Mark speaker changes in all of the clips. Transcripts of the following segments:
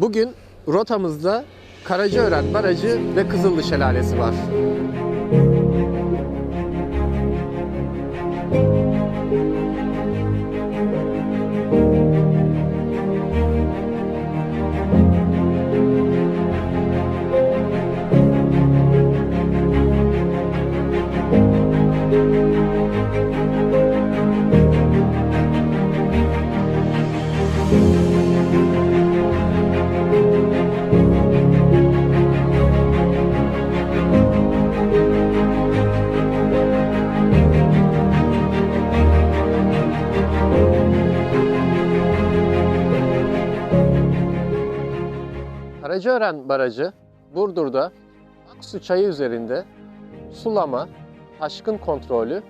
Speaker 1: Bugün rotamızda Karacaören Barajı ve Kızıllı Şelalesi var. Karacaören Barajı Burdur'da Aksu Çayı üzerinde sulama, taşkın kontrolü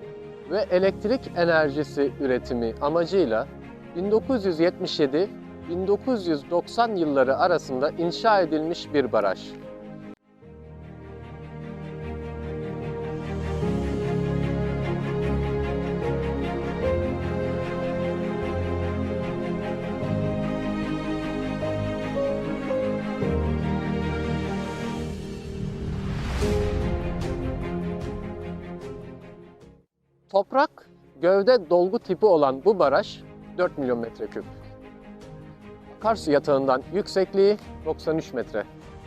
Speaker 1: ve elektrik enerjisi üretimi amacıyla 1977-1990 yılları arasında inşa edilmiş bir baraj. Toprak gövde dolgu tipi olan bu baraj 4 milyon metreküp. Akarsu yatağından yüksekliği 93 metre.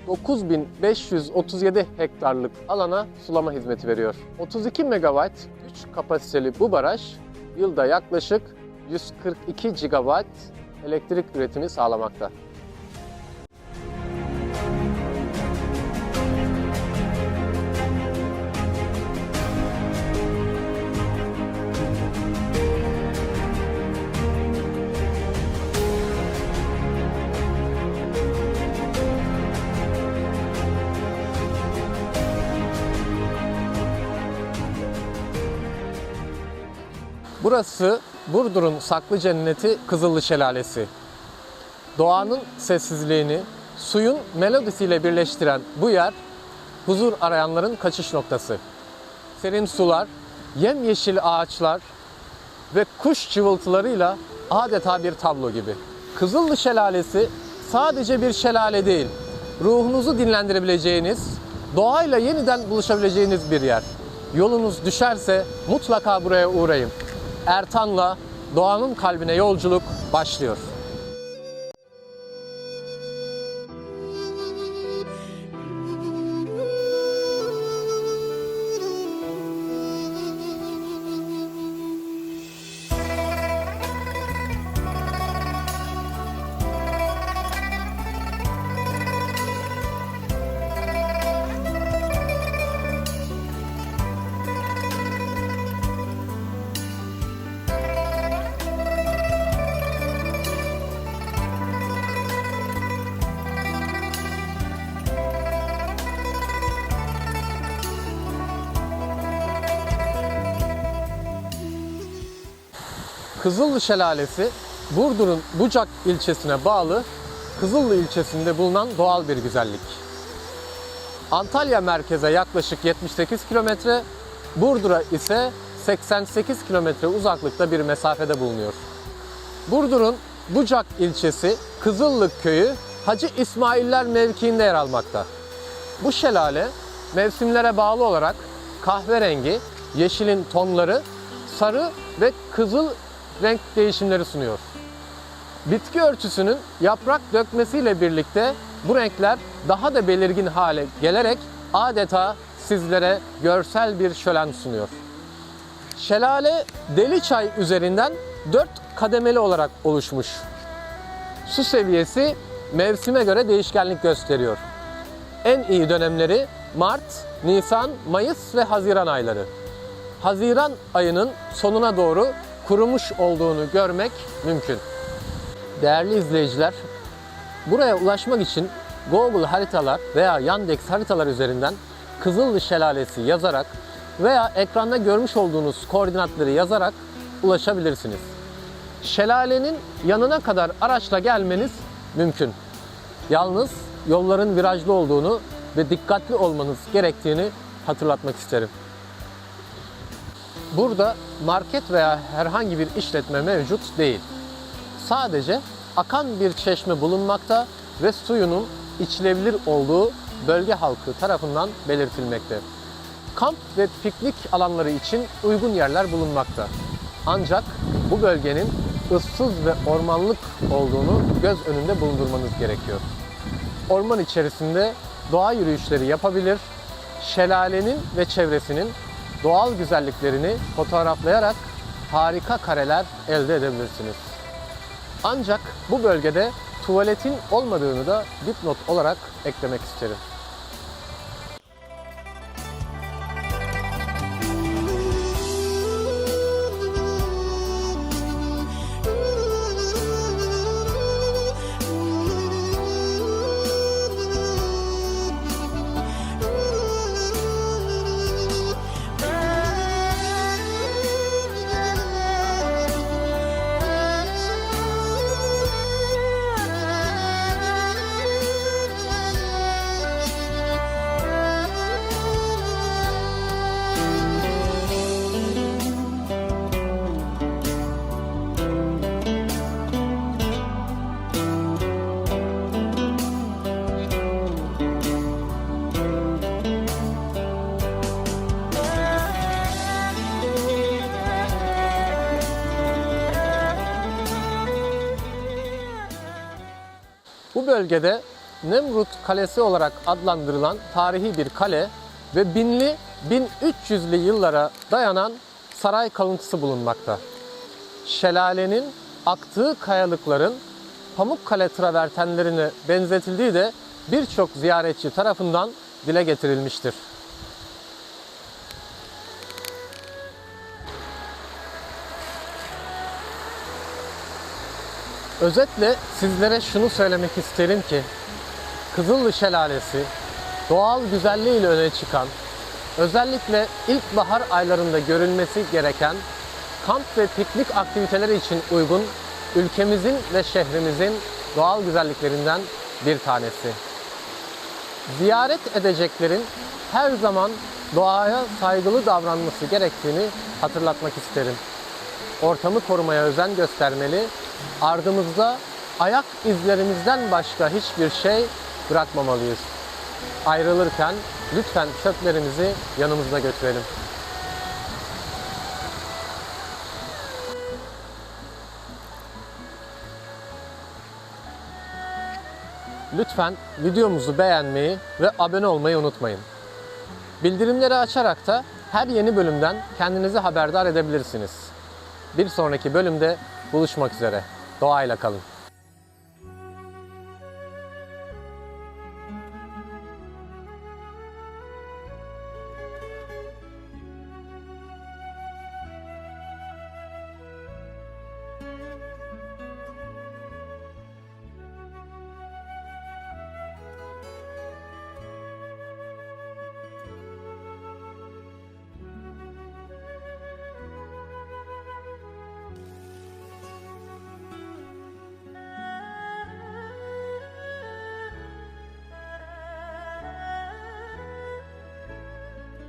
Speaker 1: 9537 hektarlık alana sulama hizmeti veriyor. 32 megawatt güç kapasiteli bu baraj yılda yaklaşık 142 gigawatt elektrik üretimi sağlamakta. Burası Burdur'un saklı cenneti Kızıllı Şelalesi. Doğanın sessizliğini suyun melodisiyle birleştiren bu yer huzur arayanların kaçış noktası. Serin sular, yemyeşil ağaçlar ve kuş cıvıltılarıyla adeta bir tablo gibi. Kızıllı Şelalesi sadece bir şelale değil, ruhunuzu dinlendirebileceğiniz, doğayla yeniden buluşabileceğiniz bir yer. Yolunuz düşerse mutlaka buraya uğrayın. Ertan'la doğanın kalbine yolculuk başlıyor. Kızıllı Şelalesi, Burdur'un Bucak ilçesine bağlı Kızıllı ilçesinde bulunan doğal bir güzellik. Antalya merkeze yaklaşık 78 kilometre, Burdur'a ise 88 kilometre uzaklıkta bir mesafede bulunuyor. Burdur'un Bucak ilçesi Kızıllık köyü Hacı İsmailler mevkiinde yer almakta. Bu şelale mevsimlere bağlı olarak kahverengi, yeşilin tonları, sarı ve kızıl renk değişimleri sunuyor. Bitki örtüsünün yaprak dökmesiyle birlikte bu renkler daha da belirgin hale gelerek adeta sizlere görsel bir şölen sunuyor. Şelale Deli Çay üzerinden 4 kademeli olarak oluşmuş. Su seviyesi mevsime göre değişkenlik gösteriyor. En iyi dönemleri Mart, Nisan, Mayıs ve Haziran ayları. Haziran ayının sonuna doğru kurumuş olduğunu görmek mümkün. Değerli izleyiciler, buraya ulaşmak için Google haritalar veya Yandex haritalar üzerinden Kızıllı Şelalesi yazarak veya ekranda görmüş olduğunuz koordinatları yazarak ulaşabilirsiniz. Şelalenin yanına kadar araçla gelmeniz mümkün. Yalnız yolların virajlı olduğunu ve dikkatli olmanız gerektiğini hatırlatmak isterim. Burada market veya herhangi bir işletme mevcut değil. Sadece akan bir çeşme bulunmakta ve suyunun içilebilir olduğu bölge halkı tarafından belirtilmekte. Kamp ve piknik alanları için uygun yerler bulunmakta. Ancak bu bölgenin ıssız ve ormanlık olduğunu göz önünde bulundurmanız gerekiyor. Orman içerisinde doğa yürüyüşleri yapabilir, şelalenin ve çevresinin doğal güzelliklerini fotoğraflayarak harika kareler elde edebilirsiniz. Ancak bu bölgede tuvaletin olmadığını da dipnot olarak eklemek isterim. Bu bölgede Nemrut Kalesi olarak adlandırılan tarihi bir kale ve binli 1300'lü yıllara dayanan saray kalıntısı bulunmakta. Şelalenin aktığı kayalıkların Pamukkale travertenlerine benzetildiği de birçok ziyaretçi tarafından dile getirilmiştir. Özetle sizlere şunu söylemek isterim ki Kızıllı Şelalesi doğal güzelliğiyle öne çıkan, özellikle ilkbahar aylarında görülmesi gereken kamp ve piknik aktiviteleri için uygun ülkemizin ve şehrimizin doğal güzelliklerinden bir tanesi. Ziyaret edeceklerin her zaman doğaya saygılı davranması gerektiğini hatırlatmak isterim ortamı korumaya özen göstermeli, ardımızda ayak izlerimizden başka hiçbir şey bırakmamalıyız. Ayrılırken lütfen çöplerimizi yanımızda götürelim. Lütfen videomuzu beğenmeyi ve abone olmayı unutmayın. Bildirimleri açarak da her yeni bölümden kendinizi haberdar edebilirsiniz. Bir sonraki bölümde buluşmak üzere. Doğayla kalın.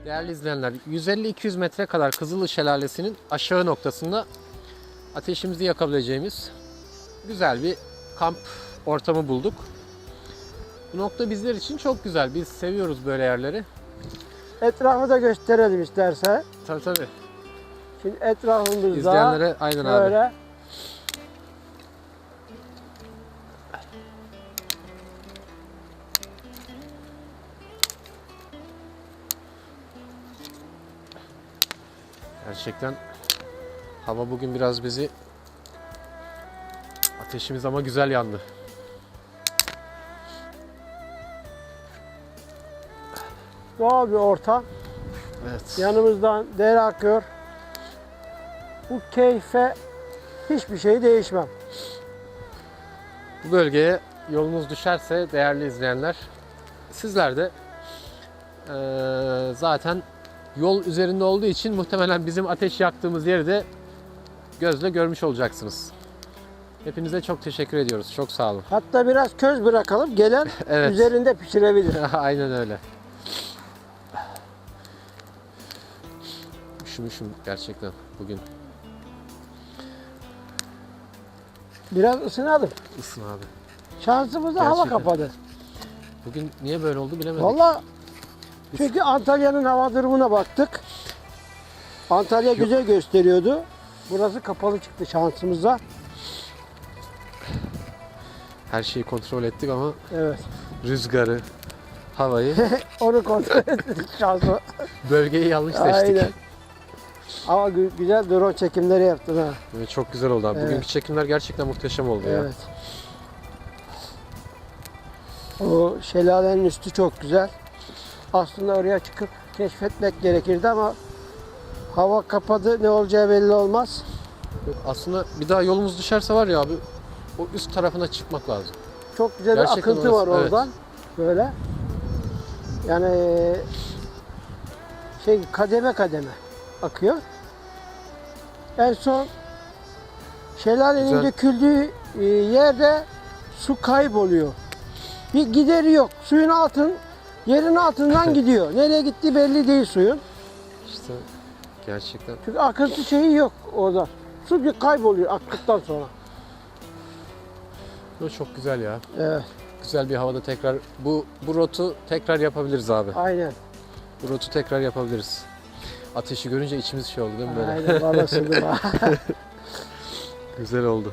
Speaker 1: Değerli izleyenler, 150-200 metre kadar Kızılı Şelalesi'nin aşağı noktasında ateşimizi yakabileceğimiz güzel bir kamp ortamı bulduk. Bu nokta bizler için çok güzel. Biz seviyoruz böyle yerleri.
Speaker 2: Etrafı da gösterelim isterse.
Speaker 1: Tabii tabii.
Speaker 2: Şimdi etrafımızda
Speaker 1: İzleyenlere aynen abi. Gerçekten hava bugün biraz bizi ateşimiz ama güzel yandı.
Speaker 2: doğal bir ortam.
Speaker 1: Evet.
Speaker 2: Yanımızdan dere akıyor. Bu keyfe hiçbir şey değişmem.
Speaker 1: Bu bölgeye yolunuz düşerse değerli izleyenler sizler de eee, zaten yol üzerinde olduğu için muhtemelen bizim ateş yaktığımız yeri de gözle görmüş olacaksınız. Hepinize çok teşekkür ediyoruz. Çok sağ olun.
Speaker 2: Hatta biraz köz bırakalım. Gelen
Speaker 1: Evet.
Speaker 2: üzerinde pişirebilir.
Speaker 1: Aynen öyle. Üşümüşüm gerçekten bugün.
Speaker 2: Biraz ısınalım.
Speaker 1: Isın abi.
Speaker 2: Şansımıza hava kapadı.
Speaker 1: Bugün niye böyle oldu bilemedik.
Speaker 2: Valla çünkü Antalya'nın hava durumuna baktık. Antalya güzel gösteriyordu. Burası kapalı çıktı şansımıza.
Speaker 1: Her şeyi kontrol ettik ama
Speaker 2: Evet.
Speaker 1: rüzgarı, havayı,
Speaker 2: Onu kontrol ettik şansı.
Speaker 1: bölgeyi yanlış seçtik.
Speaker 2: Aynen. Ama gü- güzel drone çekimleri yaptın ha.
Speaker 1: Evet, çok güzel oldu abi.
Speaker 2: Evet.
Speaker 1: Bugünkü çekimler gerçekten muhteşem oldu ya.
Speaker 2: Evet. O şelalenin üstü çok güzel. Aslında oraya çıkıp keşfetmek gerekirdi ama hava kapadı ne olacağı belli olmaz.
Speaker 1: Aslında bir daha yolumuz düşerse var ya abi o üst tarafına çıkmak lazım.
Speaker 2: Çok güzel
Speaker 1: Gerçekten
Speaker 2: bir akıntı var
Speaker 1: orası, evet.
Speaker 2: oradan. Böyle. Yani şey kademe kademe akıyor. En son şelalenin
Speaker 1: Güzel.
Speaker 2: döküldüğü e, yerde su kayboluyor. Bir gideri yok. Suyun altın yerin altından gidiyor. Nereye gitti belli değil suyun.
Speaker 1: İşte gerçekten
Speaker 2: Çünkü akıntı şeyi yok orada. Su bir kayboluyor aktıktan sonra.
Speaker 1: bu çok güzel ya.
Speaker 2: Evet,
Speaker 1: Güzel bir havada tekrar bu bu rotu tekrar yapabiliriz abi.
Speaker 2: aynen.
Speaker 1: Bu rotu tekrar yapabiliriz. Ateşi görünce içimiz şey oldu değil mi böyle?
Speaker 2: Aynen, sığdı.
Speaker 1: Güzel oldu.